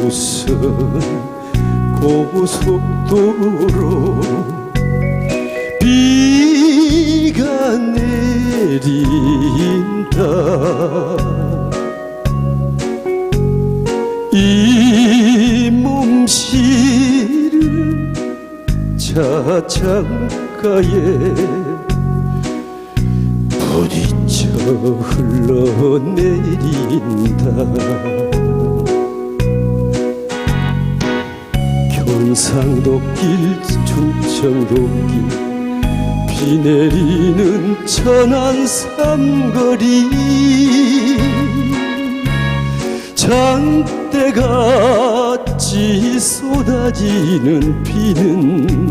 무슨 고속도로 비가 내린다. 이 몸실을 자창가에 부딪 흘러내린다. 경상도길 충청도길 비 내리는 천안 삼거리. 장대같이 쏟아지는 비는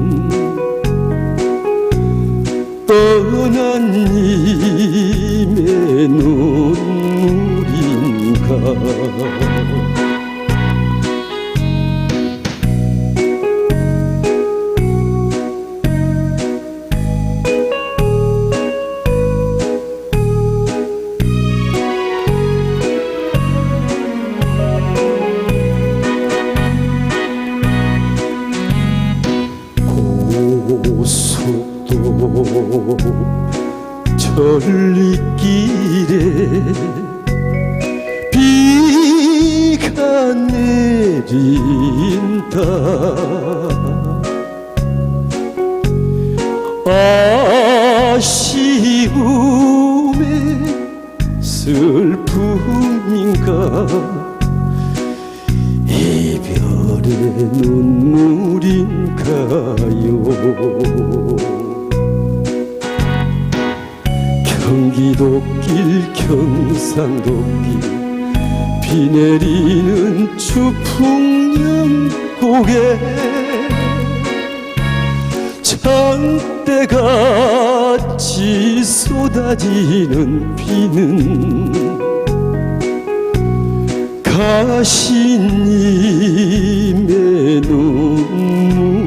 떠난 님의 눈물인가? 고속도 로 전리길에 비가 내린다. 아쉬움의 슬픔인가? 이별의 눈물인가요 경기도길 경상도길. 비 내리는 추풍령곡에 장대같이 쏟아지는 비는 가시님의 눈물인가